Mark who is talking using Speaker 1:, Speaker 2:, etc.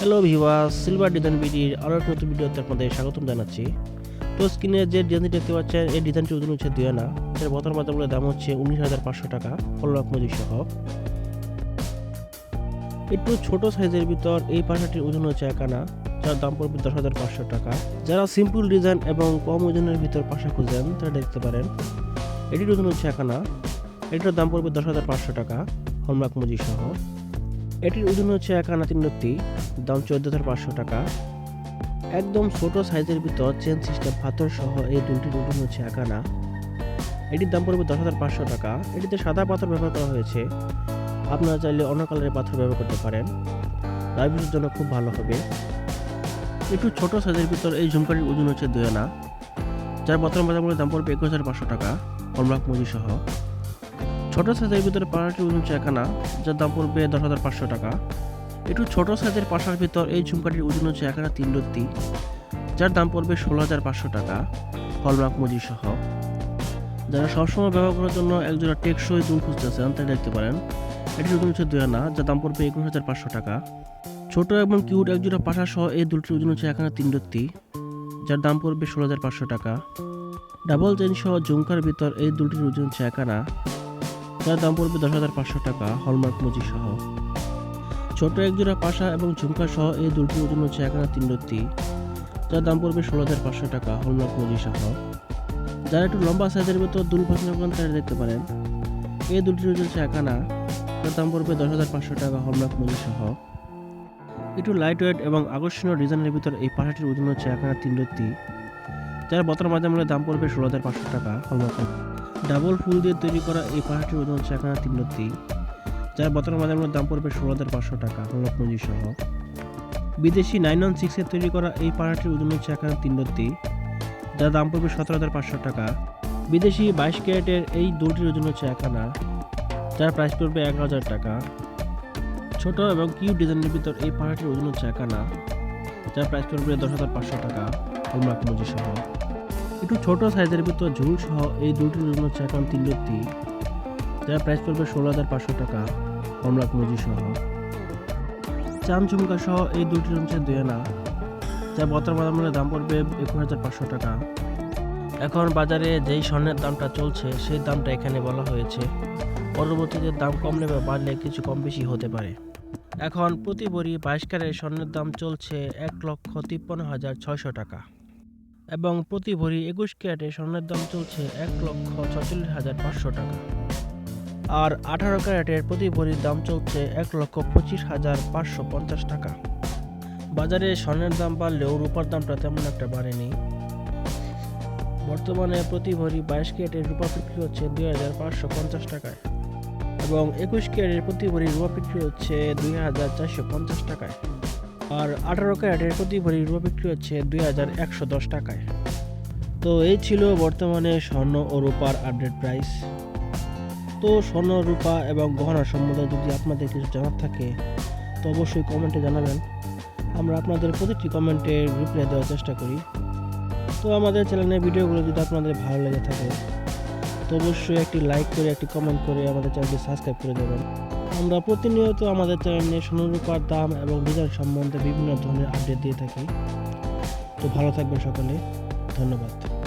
Speaker 1: Hello ভিভাস silver design বিডির আরও একটা নতুন ভিডিওতে আপনাদের স্বাগতম জানাচ্ছি। তো স্ক্রিনে যে ডিজাইনটি দেখতে পাচ্ছেন, এই ডিজাইনটি ওজন হচ্ছে দুই আনা এর বর্তমান বাজার দাম হচ্ছে উনিশ হাজার পাঁচশো টাকা ফলক মজুরি সহ। একটু ছোট সাইজের ভিতর এই পাশাটির ওজন হচ্ছে এক আনা যার দাম পড়বে দশ হাজার পাঁচশো টাকা। যারা সিম্পল ডিজাইন এবং কম ওজনের ভিতর পাশা খুঁজেন, তারা দেখতে পারেন। এটির ওজন হচ্ছে এক আনা এটির দাম পড়বে দশ হাজার পাঁচশো টাকা হলমার্ক মজুরি সহ। এটির ওজন হচ্ছে এক আনা তিন রত্তি দাম চোদ্দ হাজার পাঁচশো টাকা। একদম ছোট সাইজের ভিতর চেন সিস্টেম পাথর সহ এই দুটির ওজন হচ্ছে এক আনা। এটির দাম পড়বে দশ হাজার পাঁচশো টাকা। এটিতে সাদা পাথর ব্যবহার করা হয়েছে। আপনারা চাইলে অন্য কালারের পাথর ব্যবহার করতে পারেন। লাইব্রেরির জন্য খুব ভালো হবে। একটু ছোট সাইজের ভিতর এই ঝুমকাটির ওজন হচ্ছে দুই আনা। যার বর্তমান বাজার মূল্যের দাম পড়বে একুশ হাজার পাঁচশো টাকা হলমার্ক মজুরি সহ। ছোট সাইজের ভিতরে পাড়াটির ওজন হচ্ছে এক যার দাম পড়বে দশ হাজার পাঁচশো টাকা। একটু ছোট সাইজের পাশার ভিতর এই ঝুমকাটির ওজন হচ্ছে এক আনা তিন রত্তি, যার দাম পড়বে ষোলো হাজার পাঁচশো টাকা, হলমার্ক মজুরি সহ। যারা সবসময় ব্যবহার করার জন্য একজোড়া টেকসই দুল খুঁজতেছেন তাই দেখতে পারেন এটির ওজন হচ্ছে দুই আনা, যার দাম পড়বে একুশ হাজার পাঁচশো টাকা। ছোট এবং কিউট একজোড়া পাশা সহ এই দুলটির ওজন হচ্ছে এক আনা তিন রত্তি, যার দাম পড়বে ষোলো হাজার পাঁচশো টাকা। ডাবল চেন সহ ঝুমকার ভিতর এই দুলটির ওজন হচ্ছে এক আনা যার দাম পড়বে দশ হাজার পাঁচশো টাকা, হলমার্ক মুজি সহ। ছোট একজোড়া পাশা এবং ঝুমকা সহ এই দুলটির ওজন হচ্ছে এক আনা তিন। রত্তি যার দাম পড়বে ষোলো হাজার পাঁচশো টাকা, হলমার্ক মুজি সহ। যারা একটু লম্বা সাইজের ভিতর দুল পছন্দ তারা দেখতে পারেন। এই দুলটির ওজন হচ্ছে এক আনা, যার দাম পড়বে দশ হাজার পাঁচশো টাকা, হলমার্ক মুজি সহ। একটু লাইট ওয়েট এবং আকর্ষণীয় ডিজাইনের ভিতর এই পাশাটির ওজন হচ্ছে এক আনা তিন। রত্তি যার বর্তমান বাজার মূল্যের দাম পড়বে ষোলো হাজার পাঁচশো টাকা, হলমার্ক ডাবল ফুল দিয়ে তৈরি করা এই পাহাড়টির ওজন হচ্ছে এক হাজার তিন। রত্তি যার বর্তমান বাজার মূল্যের দাম পড়বে ষোলো হাজার পাঁচশো টাকা হলমার্ক মঞ্জি সহ। বিদেশি নাইন ওয়ান সিক্সের তৈরি করা এই পাহাড়টির ওজন হচ্ছে এক হাজার তিন রত্তি যার দাম পড়বে সতেরো হাজার পাঁচশো টাকা। বিদেশি বাইশ ক্যারেটের এই দুটির ওজন হচ্ছে এক আনা যার প্রাইস পড়বে এক হাজার টাকা। ছোট এবং কিউ ডিজাইনের ভিতর এই পাহাড়টির ওজন হচ্ছে এক আনা যার প্রাইস পড়বে দশ হাজার পাঁচশো টাকা হলমার্ক মঞ্জি সহ। একটু ছোট সাইজের ভিতর ঝুল সহ এই দুটির ওজন হচ্ছে এখন তিন রত্তি যার প্রাইস পড়বে ষোলো হাজার পাঁচশো টাকা হমলাক মজি সহ। চাম ঝুমকা সহ এই দুটির হচ্ছে দুই আনা যা বর্তমান মূল্যের দাম পড়বে একুশ হাজার পাঁচশো টাকা। এখন বাজারে যেই স্বর্ণের দামটা চলছে, সেই দামটা এখানে বলা হয়েছে। পরবর্তীতে দাম কমলে বা বাড়লে কিছু কম বেশি হতে পারে। এখন প্রতি ভরি বাইশ ক্যারেট স্বর্ণের দাম চলছে এক লক্ষ তিপ্পান্ন হাজার ছয়শো টাকা। এবং প্রতি ভরি একুশ ক্যারেটে স্বর্ণের দাম চলছে এক লক্ষ ছচল্লিশ হাজার পাঁচশো টাকা। আর আঠারো ক্যারেটের প্রতি ভরির দাম চলছে এক লক্ষ পঁচিশ হাজার পাঁচশো পঞ্চাশ টাকা। বাজারে স্বর্ণের দাম বাড়লেও রূপার দামটা তেমন একটা বাড়েনি। বর্তমানে প্রতি ভরি বাইশ ক্যারেটের রূপা বিক্রি হচ্ছে দুই হাজার পাঁচশো পঞ্চাশ টাকায় এবং একুশ ক্যারেটের প্রতি ভরি রূপা বিক্রি হচ্ছে দুই হাজার চারশো পঞ্চাশ টাকায়। আর আঠারো ক্যারেটের প্রতি ভরি রূপা বিক্রি হচ্ছে দুই হাজার একশো দশ টাকায়। তো এই ছিল বর্তমানে স্বর্ণ ও রূপার আপডেট প্রাইস। তো স্বর্ণ, রূপা এবং গহনা সম্বন্ধে যদি আপনাদের কিছু জানার থাকে, তো অবশ্যই কমেন্টে জানাবেন। আমরা আপনাদের প্রতিটি কমেন্টে রিপ্লাই দেওয়ার চেষ্টা করি। তো আমাদের চ্যানেলের ভিডিওগুলো যদি আপনাদের ভালো লেগে থাকে, তো অবশ্যই একটি লাইক করে, একটি কমেন্ট করে আমাদের চ্যানেলটি সাবস্ক্রাইব করে দেবেন। আমরা প্রতিনিয়ত আমাদের চ্যানেলে সোনারূপার দাম এবং ডিজাইন সম্বন্ধে বিভিন্ন ধরনের আপডেট দিয়ে থাকি। তো ভালো থাকবেন সকলে। ধন্যবাদ।